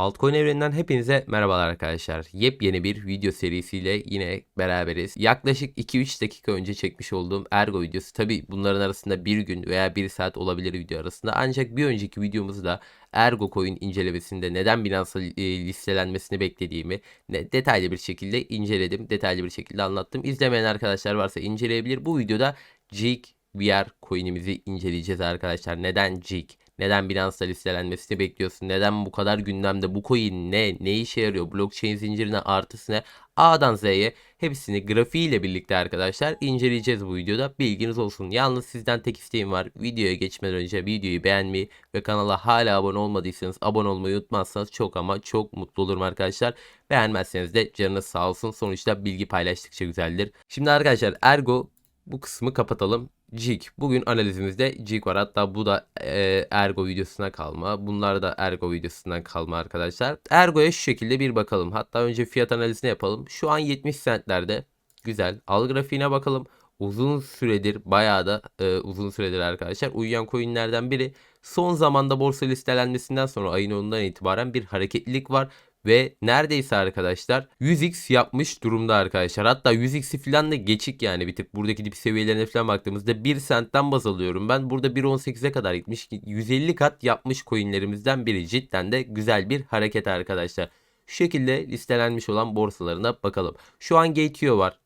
Altcoin evreninden hepinize merhabalar arkadaşlar. Yepyeni bir video serisiyle yine beraberiz. Yaklaşık 2-3 dakika önce çekmiş olduğum Ergo videosu. Tabi bunların arasında bir gün veya bir saat olabilir video arasında. Ancak bir önceki videomuzda Ergo Coin incelemesinde neden Binance'a e, listelenmesini beklediğimi detaylı bir şekilde inceledim. Detaylı bir şekilde anlattım. İzlemeyen arkadaşlar varsa inceleyebilir. Bu videoda Jig VR coin'imizi inceleyeceğiz arkadaşlar. Neden Jig? Neden Binance'da listelenmesini bekliyorsun? Neden bu kadar gündemde? Bu coin ne? Ne işe yarıyor? Blockchain zincirine artısı ne? A'dan Z'ye hepsini grafiğiyle birlikte arkadaşlar inceleyeceğiz bu videoda. Bilginiz olsun. Yalnız sizden tek isteğim var. Videoya geçmeden önce videoyu beğenmeyi ve kanala hala abone olmadıysanız abone olmayı unutmazsanız çok ama çok mutlu olurum arkadaşlar. Beğenmezseniz de canınız sağ olsun. Sonuçta bilgi paylaştıkça güzeldir. Şimdi arkadaşlar Ergo bu kısmı kapatalım. Jig. Bugün analizimizde Jig var. Hatta bu da e, Ergo videosuna kalma. Bunlar da Ergo videosundan kalma arkadaşlar. Ergo'ya şu şekilde bir bakalım. Hatta önce fiyat analizini yapalım. Şu an 70 centlerde. Güzel. Al grafiğine bakalım. Uzun süredir bayağı da e, uzun süredir arkadaşlar uyuyan coinlerden biri. Son zamanda borsa listelenmesinden sonra ayın 10'undan itibaren bir hareketlilik var ve neredeyse arkadaşlar 100x yapmış durumda arkadaşlar. Hatta 100x'i falan da geçik yani bir tık buradaki dip seviyelerine falan baktığımızda 1 centten baz alıyorum. Ben burada 1.18'e kadar gitmiş 150 kat yapmış coinlerimizden biri. Cidden de güzel bir hareket arkadaşlar. Şu şekilde listelenmiş olan borsalarına bakalım. Şu an Gateo var.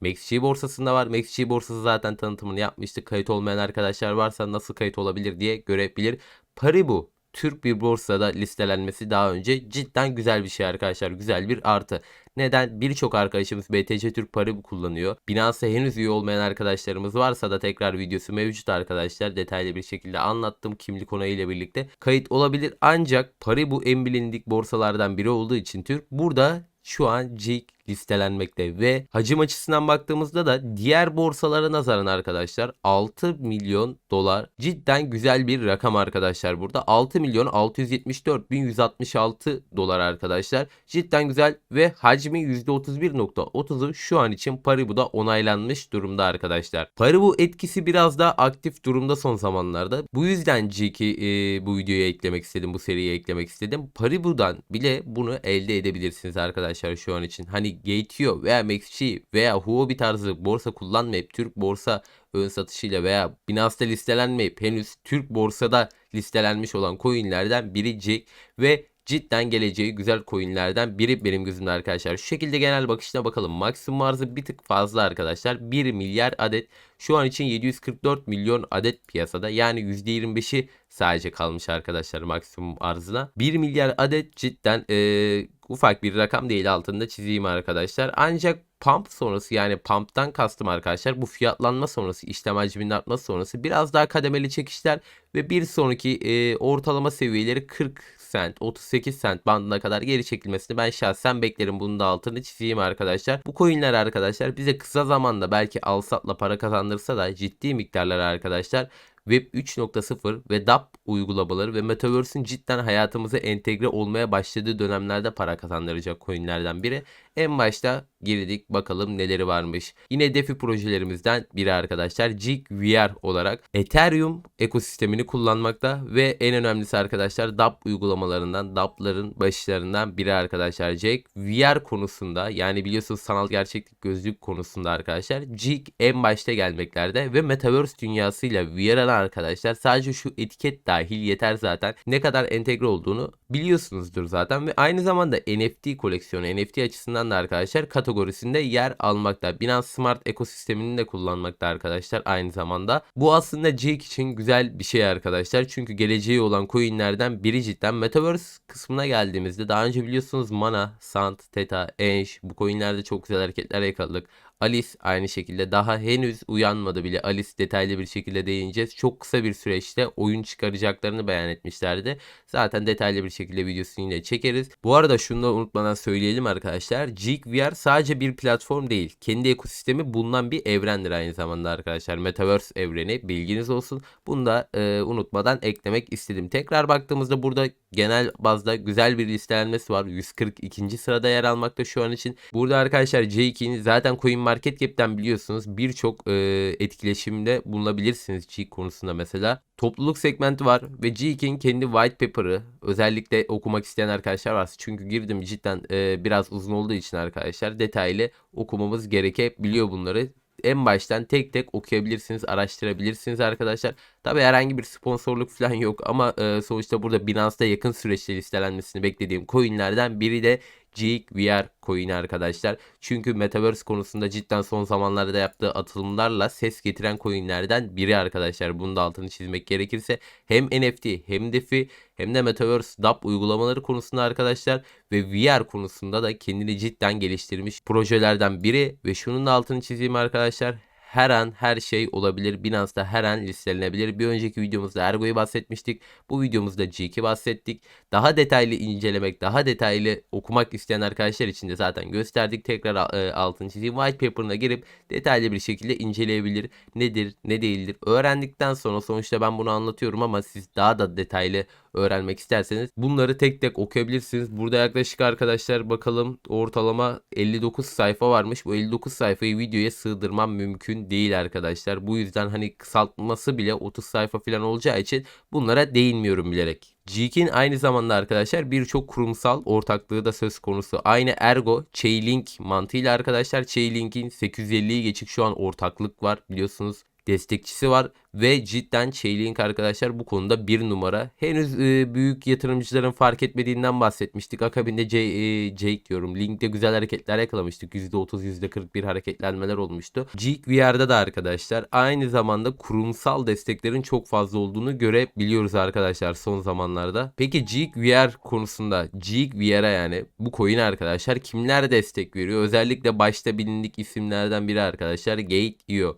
MaxG borsasında var. MaxG borsası zaten tanıtımını yapmıştık. Kayıt olmayan arkadaşlar varsa nasıl kayıt olabilir diye görebilir. Paribu Türk bir borsada listelenmesi daha önce cidden güzel bir şey arkadaşlar. Güzel bir artı. Neden? Birçok arkadaşımız BTC Türk Paribu kullanıyor. Binance'a henüz üye olmayan arkadaşlarımız varsa da tekrar videosu mevcut arkadaşlar. Detaylı bir şekilde anlattım kimlik onayıyla birlikte. Kayıt olabilir ancak Paribu en bilindik borsalardan biri olduğu için Türk burada şu an Jig listelenmekte ve hacim açısından baktığımızda da diğer borsalara nazaran arkadaşlar 6 milyon dolar cidden güzel bir rakam arkadaşlar burada 6 milyon 674 bin 166 dolar arkadaşlar cidden güzel ve hacmi %31.30'u şu an için Paribu'da onaylanmış durumda arkadaşlar. Paribu etkisi biraz daha aktif durumda son zamanlarda. Bu yüzden Jig'i e, bu videoya eklemek istedim bu seriye eklemek istedim. Paribu'dan bile bunu elde edebilirsiniz arkadaşlar şu an için. Hani Gateo veya MaxG veya Huobi tarzı borsa kullanmayıp Türk borsa ön satışıyla veya Binance'da listelenmeyip henüz Türk borsada listelenmiş olan coinlerden biri Jig ve cidden geleceği güzel coinlerden biri benim gözümde arkadaşlar. Şu şekilde genel bakışına bakalım. Maksimum arzı bir tık fazla arkadaşlar. 1 milyar adet. Şu an için 744 milyon adet piyasada. Yani %25'i sadece kalmış arkadaşlar maksimum arzına. 1 milyar adet cidden ee, ufak bir rakam değil altında çizeyim arkadaşlar. Ancak pump sonrası yani pump'tan kastım arkadaşlar bu fiyatlanma sonrası işlem hacminin artması sonrası biraz daha kademeli çekişler ve bir sonraki e, ortalama seviyeleri 40 cent 38 cent bandına kadar geri çekilmesini ben şahsen beklerim. Bunun da altını çizeyim arkadaşlar. Bu coinler arkadaşlar bize kısa zamanda belki alsatla para kazandırsa da ciddi miktarlar arkadaşlar Web 3.0 ve DApp uygulamaları ve Metaverse'ün cidden hayatımıza entegre olmaya başladığı dönemlerde para kazandıracak coinlerden biri. En başta girdik. Bakalım neleri varmış. Yine DeFi projelerimizden biri arkadaşlar. Jig VR olarak Ethereum ekosistemini kullanmakta ve en önemlisi arkadaşlar DApp uygulamalarından DApp'ların başlarından biri arkadaşlar. Jig VR konusunda yani biliyorsunuz sanal gerçeklik gözlük konusunda arkadaşlar Jig en başta gelmeklerde ve Metaverse dünyasıyla VR'ın arkadaşlar sadece şu etiket dahil yeter zaten. Ne kadar entegre olduğunu biliyorsunuzdur zaten ve aynı zamanda NFT koleksiyonu NFT açısından da arkadaşlar kategorisinde yer almakta. Binance Smart ekosistemini de kullanmakta arkadaşlar aynı zamanda. Bu aslında Jake için güzel bir şey arkadaşlar. Çünkü geleceği olan coinlerden biri cidden Metaverse kısmına geldiğimizde daha önce biliyorsunuz Mana, Sant, Theta, Ensh bu coinlerde çok güzel hareketler yakaladık. Alice aynı şekilde daha henüz uyanmadı bile. Alice detaylı bir şekilde değineceğiz. Çok kısa bir süreçte oyun çıkaracaklarını beyan etmişlerdi. Zaten detaylı bir şekilde videosunu yine çekeriz. Bu arada şunu da unutmadan söyleyelim arkadaşlar. Jig VR sadece bir platform değil. Kendi ekosistemi bulunan bir evrendir aynı zamanda arkadaşlar. Metaverse evreni bilginiz olsun. Bunu da e, unutmadan eklemek istedim. Tekrar baktığımızda burada genel bazda güzel bir listelenmesi var. 142. sırada yer almakta şu an için. Burada arkadaşlar J2'nin zaten Coin CoinMarketCap'ten biliyorsunuz birçok e, etkileşimde bulunabilirsiniz Geek konusunda mesela. Topluluk segmenti var ve Geek'in kendi white paper'ı özellikle okumak isteyen arkadaşlar varsa çünkü girdim cidden e, biraz uzun olduğu için arkadaşlar detaylı okumamız gerekebiliyor bunları en baştan tek tek okuyabilirsiniz, araştırabilirsiniz arkadaşlar. Tabi herhangi bir sponsorluk falan yok ama e, sonuçta burada Binance'da yakın süreçte listelenmesini beklediğim coinlerden biri de Geek VR coin'i arkadaşlar. Çünkü Metaverse konusunda cidden son zamanlarda yaptığı atılımlarla ses getiren coinlerden biri arkadaşlar. Bunun da altını çizmek gerekirse hem NFT hem DeFi hem de Metaverse DApp uygulamaları konusunda arkadaşlar ve VR konusunda da kendini cidden geliştirmiş projelerden biri ve şunun da altını çizeyim arkadaşlar her an her şey olabilir. Binance'da her an listelenebilir. Bir önceki videomuzda Ergo'yu bahsetmiştik. Bu videomuzda G2 bahsettik. Daha detaylı incelemek, daha detaylı okumak isteyen arkadaşlar için de zaten gösterdik. Tekrar e, altını çizeyim. White paper'ına girip detaylı bir şekilde inceleyebilir. Nedir, ne değildir. Öğrendikten sonra sonuçta ben bunu anlatıyorum ama siz daha da detaylı öğrenmek isterseniz bunları tek tek okuyabilirsiniz. Burada yaklaşık arkadaşlar bakalım ortalama 59 sayfa varmış. Bu 59 sayfayı videoya sığdırmam mümkün değil arkadaşlar. Bu yüzden hani kısaltması bile 30 sayfa falan olacağı için bunlara değinmiyorum bilerek. Geek'in aynı zamanda arkadaşlar birçok kurumsal ortaklığı da söz konusu. Aynı Ergo, Chainlink mantığıyla arkadaşlar Chainlink'in 850'yi geçik şu an ortaklık var biliyorsunuz destekçisi var ve cidden Chainlink arkadaşlar bu konuda bir numara. Henüz e, büyük yatırımcıların fark etmediğinden bahsetmiştik. Akabinde J, e, Jake diyorum. Link'te güzel hareketler yakalamıştık. %30 %41 hareketlenmeler olmuştu. Geek VR'da da arkadaşlar aynı zamanda kurumsal desteklerin çok fazla olduğunu görebiliyoruz arkadaşlar son zamanlarda. Peki Geek VR konusunda Geek VR'a yani bu coin arkadaşlar kimler destek veriyor? Özellikle başta bilindik isimlerden biri arkadaşlar Gate.io.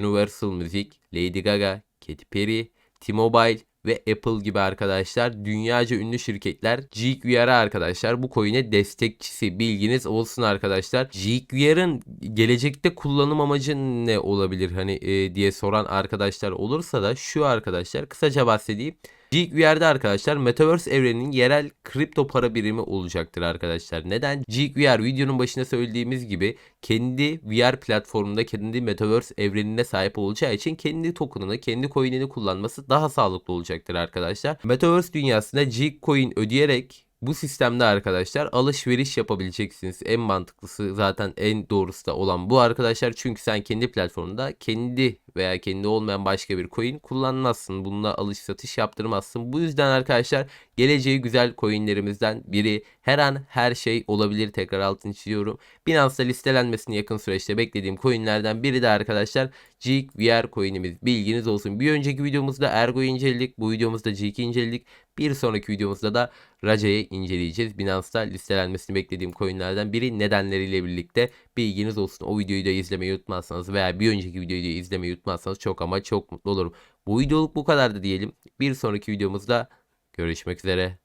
Universal Music, Lady Gaga, Katy Perry, T-Mobile ve Apple gibi arkadaşlar dünyaca ünlü şirketler VR'a arkadaşlar bu coin'e destekçisi bilginiz olsun arkadaşlar. Geek VR'ın gelecekte kullanım amacı ne olabilir hani e, diye soran arkadaşlar olursa da şu arkadaşlar kısaca bahsedeyim. Geek VR'de arkadaşlar Metaverse evreninin yerel kripto para birimi olacaktır arkadaşlar. Neden? VR videonun başında söylediğimiz gibi kendi VR platformunda kendi Metaverse evrenine sahip olacağı için kendi token'ını, kendi coin'ini kullanması daha sağlıklı olacaktır arkadaşlar. Metaverse dünyasında Geek Coin ödeyerek bu sistemde arkadaşlar alışveriş yapabileceksiniz. En mantıklısı zaten en doğrusu da olan bu arkadaşlar. Çünkü sen kendi platformunda kendi veya kendi olmayan başka bir coin kullanmazsın. Bununla alış satış yaptırmazsın. Bu yüzden arkadaşlar geleceği güzel coinlerimizden biri. Her an her şey olabilir. Tekrar altını çiziyorum. Binance'da listelenmesini yakın süreçte beklediğim coinlerden biri de arkadaşlar Geek VR coin'imiz. Bilginiz olsun. Bir önceki videomuzda Ergo'yu inceledik. Bu videomuzda Geek'i inceledik. Bir sonraki videomuzda da Raja'yı inceleyeceğiz. Binance'da listelenmesini beklediğim coinlerden biri nedenleriyle birlikte bilginiz olsun. O videoyu da izlemeyi unutmazsanız veya bir önceki videoyu da izlemeyi çok ama çok mutlu olurum. Bu videoluk bu kadardı diyelim. Bir sonraki videomuzda görüşmek üzere.